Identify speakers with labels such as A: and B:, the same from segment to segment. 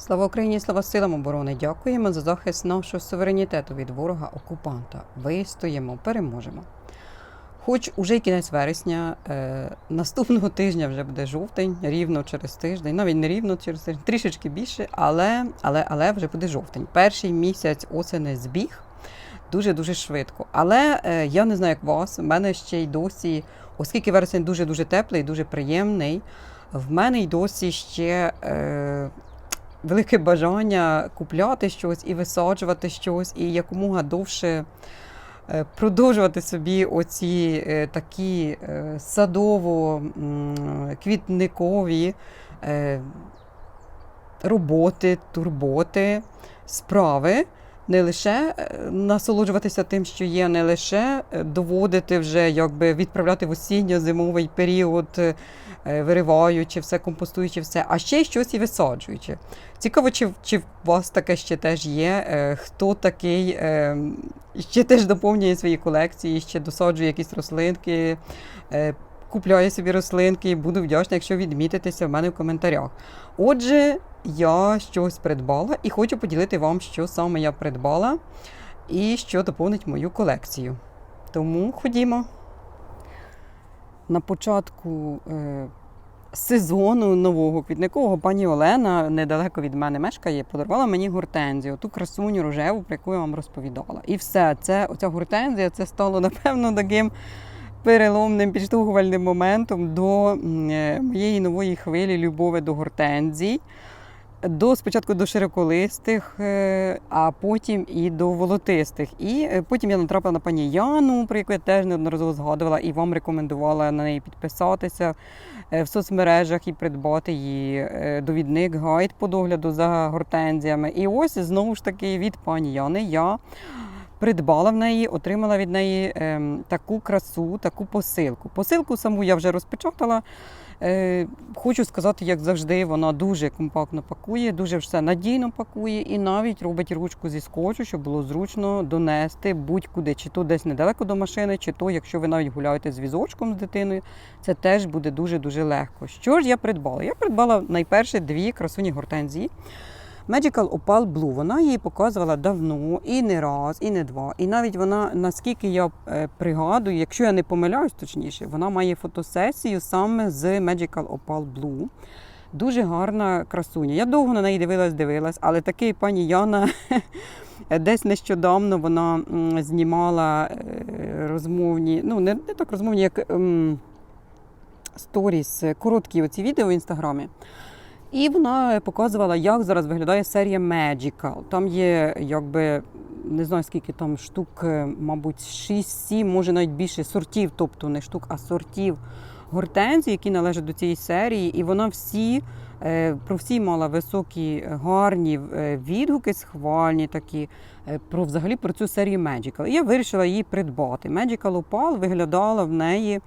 A: Слава Україні, слава силам оборони! Дякуємо за захист нашого суверенітету від ворога окупанта. Вистоїмо, переможемо. Хоч уже й кінець вересня, е, наступного тижня вже буде жовтень, рівно через тиждень, навіть не рівно через тиждень, трішечки більше, але, але, але вже буде жовтень. Перший місяць осени збіг дуже-дуже швидко. Але е, я не знаю, як вас, в мене ще й досі, оскільки вересень дуже-дуже теплий, дуже приємний, в мене й досі ще. Е, велике бажання купляти щось і висаджувати щось, і якомога довше е, продовжувати собі оці е, такі е, садово-квітникові роботи, турботи, справи. Не лише е, насолоджуватися тим, що є, не лише е, доводити вже, якби відправляти в осінньо-зимовий період, е, вириваючи все, компостуючи все, а ще щось і висаджуючи. Цікаво, чи, чи у вас таке ще теж є? Хто такий ще теж доповнює свої колекції, ще досаджує якісь рослинки, купляє собі рослинки. і Буду вдячна, якщо відмітитеся в мене в коментарях. Отже, я щось придбала і хочу поділити вам, що саме я придбала і що доповнить мою колекцію. Тому ходімо. На початку е, сезону нового квітникового пані Олена недалеко від мене мешкає, подарувала мені гортензію, ту красуню рожеву, про яку я вам розповідала. І все, це оця гортензія це стало, напевно, таким переломним підштовхувальним моментом до е, моєї нової хвилі любові до гортензій. До спочатку до широколистих, е, а потім і до волотистих. І е, потім я натрапила на пані Яну, про яку я теж неодноразово згадувала, і вам рекомендувала на неї підписатися в соцмережах і придбати її довідник, гайд по догляду за гортензіями. І ось знову ж таки від пані Яни я придбала в неї, отримала від неї ем, таку красу, таку посилку. Посилку саму я вже розпечатала. Е, Хочу сказати, як завжди, вона дуже компактно пакує, дуже все надійно пакує і навіть робить ручку зі скотчу, щоб було зручно донести будь-куди, чи то десь недалеко до машини, чи то, якщо ви навіть гуляєте з візочком з дитиною, це теж буде дуже-дуже легко. Що ж я придбала? Я придбала найперше дві красуні гортензії. Magical Opal Blue, вона її показувала давно, і не раз, і не два. І навіть вона, наскільки я е, пригадую, якщо я не помиляюсь, точніше, вона має фотосесію саме з Magical Opal Blue. Дуже гарна красуня. Я довго на неї дивилась, дивилась, але таки пані Яна десь нещодавно вона знімала е, розмовні, ну не, не так розмовні, як ем, сторіс, короткі оці відео в інстаграмі. І вона показувала, як зараз виглядає серія Magical. Там є, якби, не знаю скільки там штук, е, мабуть, 6-7, може навіть більше сортів, тобто не штук, а сортів гортензій, які належать до цієї серії. І вона всі, е, про всі мала високі, гарні е, відгуки, схвальні такі, про взагалі про цю серію Magical. І я вирішила її придбати. Magical Opal виглядала в неї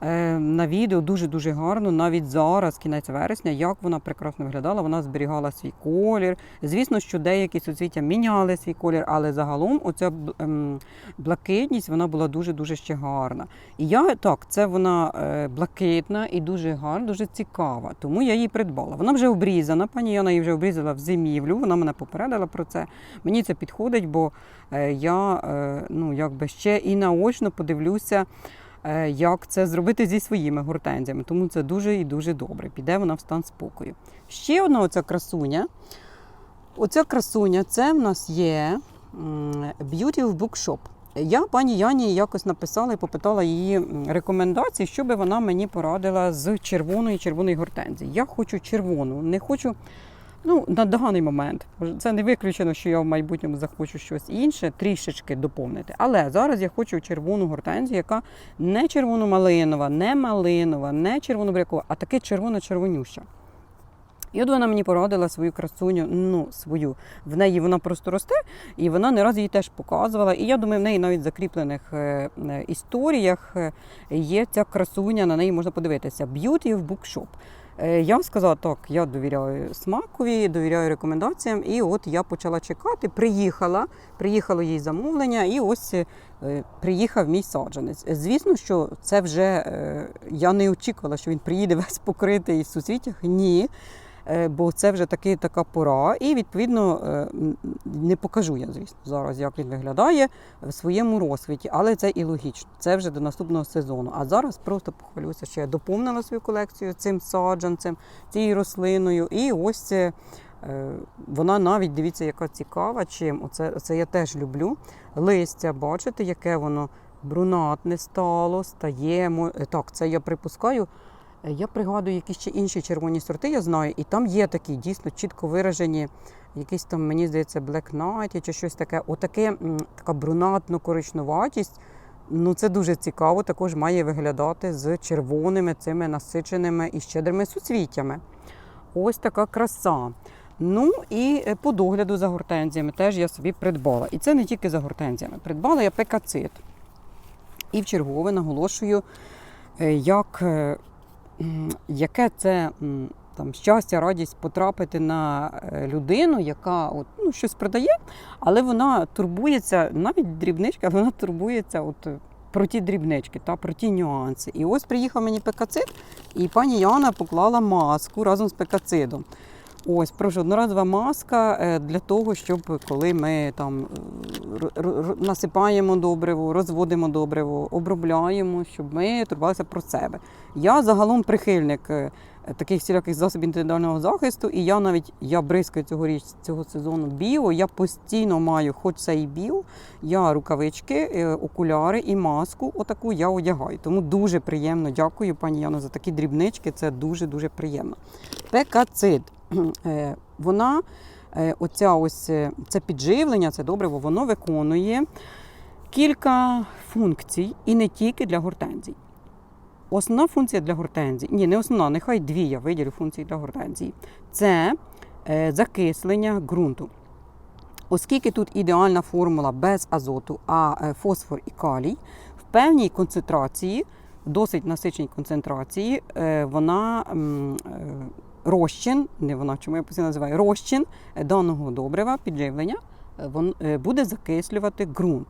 A: на відео дуже-дуже гарно, навіть зараз, кінець вересня, як вона прекрасно виглядала, вона зберігала свій колір. Звісно, що деякі суцвіття міняли свій колір, але загалом оця ем, блакитність вона була дуже-дуже ще гарна. І я так, це вона е, блакитна і дуже гарна, дуже цікава. Тому я її придбала. Вона вже обрізана. Пані Яна її вже обрізала в зимівлю. Вона мене попередила про це. Мені це підходить, бо е, я е, ну, якби ще і наочно подивлюся. Е, Як це зробити зі своїми гортензіями, тому це дуже і дуже добре. Піде вона в стан спокою. Ще одна оця красуня. Оця красуня це в нас є Beauty Bookshop. Я пані Яні якось написала і попитала її рекомендації, що би вона мені порадила з червоної червоної гортензії. Я хочу червону, не хочу. Ну, на даний момент це не виключено, що я в майбутньому захочу щось інше, трішечки доповнити. Але зараз я хочу червону гортензію, яка не червоно-малинова, не малинова, не червоно-брякова, а таке червоно-червонюща. І от вона мені порадила свою красуню, ну свою. В неї вона просто росте, і вона не раз її теж показувала. І я думаю, в неї навіть в закріплених е, е, історіях е, є ця красуня, на неї можна подивитися. Beauty of Bookshop. Е, вам сказала, так, я довіряю смакові, довіряю рекомендаціям. І от я почала чекати. Приїхала, приїхало їй замовлення, і ось е, приїхав мій саджанець. Звісно, що це вже е, я не очікувала, що він приїде весь покритий в сусвітях. Ні. Е, бо це вже таки така пора. І відповідно е, не покажу я, звісно, зараз, як він виглядає в своєму розквіті, але це і логічно. Це вже до наступного сезону. А зараз просто похвалюся, що я доповнила свою колекцію цим саджанцем, цією рослиною. І ось це. е, Вона навіть дивіться, яка цікава. Чим оце, оце я теж люблю. Листя, бачите, яке воно брунатне стало, стаємо. Так, це я припускаю. Я пригадую якісь ще інші червоні сорти, я знаю, і там є такі дійсно чітко виражені, якісь там, мені здається, Black Knight чи щось таке. Отаке, така брунатно-коричнуватість. Ну, це дуже цікаво, також має виглядати з червоними цими насиченими і щедрими суцвіттями. Ось така краса. Ну і е, по догляду за гортензіями теж я собі придбала. І це не тільки за гортензіями. Придбала я пекацит. І в чергове наголошую, е, як, е, яке це там, щастя, радість потрапити на е, людину, яка от, ну, щось продає, але вона турбується, навіть дрібничка, вона турбується от, е, про ті дрібнички, та, про ті нюанси. І ось приїхав мені пекацид, і пані Яна поклала маску разом з пекацидом. Ось, прошу, одноразова маска е, для того, щоб коли ми там е, насипаємо добриво, розводимо добриво, обробляємо, щоб ми турбувалися про себе. Я загалом прихильник е, таких всіляких засобів індивідуального захисту, і я навіть я бризкаю цьогоріч цього сезону біо. Я постійно маю, хоч це і біо, я рукавички, окуляри і маску. Отаку я одягаю. Тому дуже приємно. Дякую, пані Яно, за такі дрібнички. Це дуже дуже приємно. Пекацид. Е, Вона, е, оця ось е, це підживлення, це добриво, воно виконує кілька функцій і не тільки для гортензій. Основна функція для гортензій, ні, не основна, нехай дві я виділю функції для гортензії. Це закислення ґрунту. Оскільки тут ідеальна формула без азоту, а фосфор і калій, в певній концентрації, досить насиченій концентрації, вона розчин, не вона, чому я постійно називаю розчин е, даного добрива, підживлення, він е, буде закислювати ґрунт.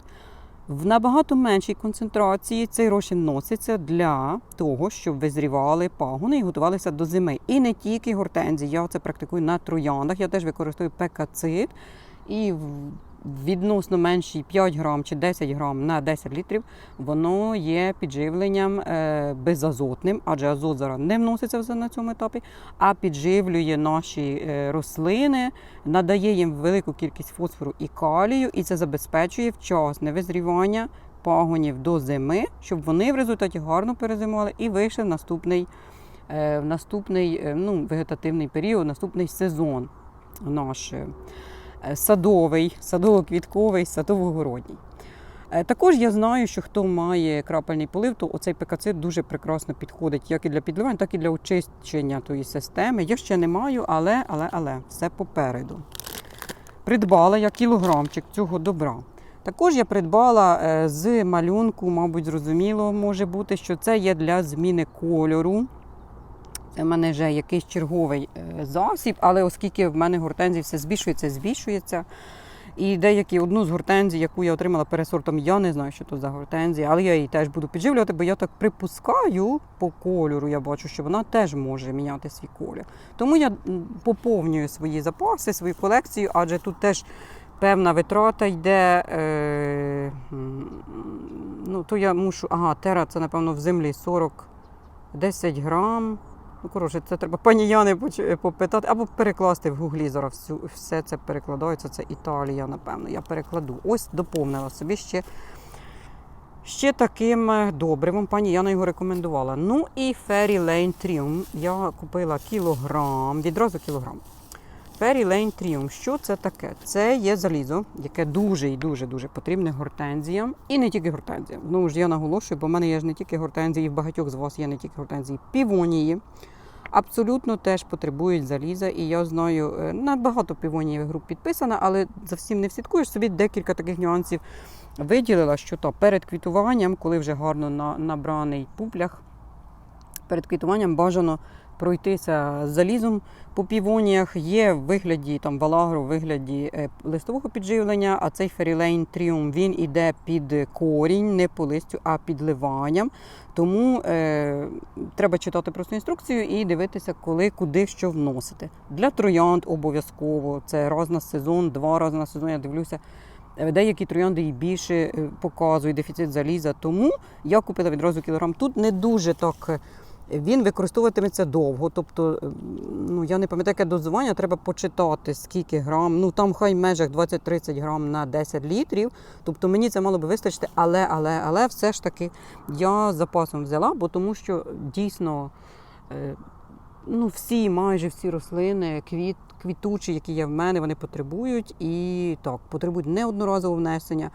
A: В набагато меншій концентрації цей розчин носиться для того, щоб визрівали пагони і готувалися до зими. І не тільки гортензії. Я це практикую на трояндах. Я теж використовую пекацит. І відносно меншій 5 грам чи 10 грам на 10 літрів, воно є підживленням е, безазотним, адже азот зараз не вноситься на цьому етапі, а підживлює наші е, рослини, надає їм велику кількість фосфору і калію, і це забезпечує вчасне визрівання пагонів до зими, щоб вони в результаті гарно перезимували і вийшли в наступний, е, в наступний ну, вегетативний період, наступний сезон наш. е, садовий, садово-квітковий, садово-городній. Е, Також я знаю, що хто має крапельний полив, то оцей пекацит дуже прекрасно підходить як і для підливання, так і для очищення тої системи. Я ще не маю, але, але, але все попереду. Придбала я кілограмчик цього добра. Також я придбала е, з малюнку, мабуть, зрозуміло може бути, що це є для зміни кольору. Це в мене вже якийсь черговий е, засіб, але оскільки в мене гортензії все збільшується, збільшується. І деякі одну з гортензій, яку я отримала пересортом, я не знаю, що то за гортензія, але я її теж буду підживлювати, бо я так припускаю по кольору, я бачу, що вона теж може міняти свій колір. Тому я поповнюю свої запаси, свою колекцію, адже тут теж певна витрата йде. Е, ну, то я мушу, ага, тера це, напевно, в землі 40, 10 грам. Ну, коротше, це треба пані Яни попитати або перекласти в гуглі. Зараз всю, все це перекладається. Це Італія, напевно. Я перекладу. Ось доповнила собі ще, ще таким е, добривом. Пані Яна його рекомендувала. Ну і Fairy Lane Triumph. Я купила кілограм, відразу кілограм. Fairy Lane Triumph. Що це таке? Це є залізо, яке дуже і дуже дуже потрібне гортензіям. І не тільки гортензіям. Ну ж я наголошую, бо в мене є ж не тільки гортензії, в багатьох з вас є не тільки гортензії, півонії. Абсолютно теж потребують заліза, і я знаю, е, на багато півонієвих груп підписана, але за всім не слідкуєш. Собі декілька таких нюансів виділила, що то перед квітуванням, коли вже гарно на, набраний пуплях, перед квітуванням бажано пройтися залізом по півоніях. Є в вигляді там валагру, в вигляді е, листового підживлення, а цей Ферілейн Тріум він іде під корінь, не по листю, а під ливанням. Тому е, треба читати просто інструкцію і дивитися, коли, куди що вносити. Для троянд обов'язково це раз на сезон, два рази на сезон. Я дивлюся. Е, Деякі троянди і більше е, показують дефіцит заліза, тому я купила відразу кілограм. Тут не дуже так. Він використовуватиметься довго. Тобто, е, ну я не пам'ятаю, яке дозування, треба почитати, скільки грам. Ну там хай в межах 20-30 грам на 10 літрів. Тобто мені це мало би вистачити, але, але, але все ж таки я з запасом взяла, бо тому що дійсно. е, Ну, всі, майже всі рослини, квіт, квітучі, які є в мене, вони потребують і так, потребують неодноразового внесення.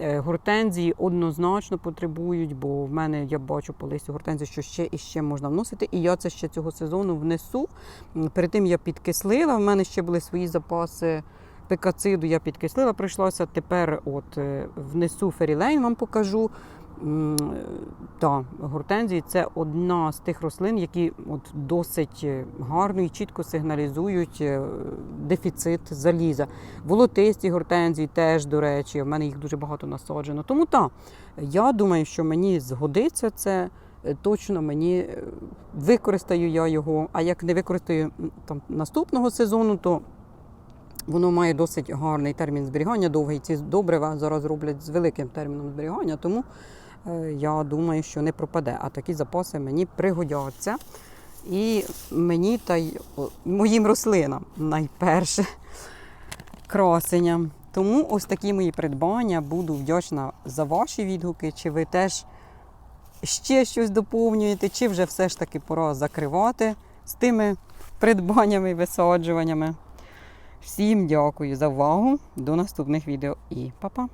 A: Е, Гортензії однозначно потребують, бо в мене я бачу по листю гортензії, що ще і ще можна вносити. І я це ще цього сезону внесу. Перед тим я підкислила. В мене ще були свої запаси пекациду. Я підкислила, прийшлося. Тепер от е, внесу ферілейн, вам покажу. Та, гортензії це одна з тих рослин, які от досить е, гарно і чітко сигналізують е, дефіцит заліза. Волотисті гортензії теж, до речі, в мене їх дуже багато насаджено. Тому так, я думаю, що мені згодиться це. Точно мені використаю я його. А як не використаю там наступного сезону, то воно має досить гарний термін зберігання, довгий. Ці добрива зараз роблять з великим терміном зберігання, тому е, я думаю, що не пропаде. А такі запаси мені пригодяться. І мені та й моїм рослинам найперше красенням. Тому ось такі мої придбання. Буду вдячна за ваші відгуки. Чи ви теж ще щось доповнюєте, чи вже все ж таки пора закривати з тими придбаннями і висаджуваннями. Всім дякую за увагу. До наступних відео і па-па!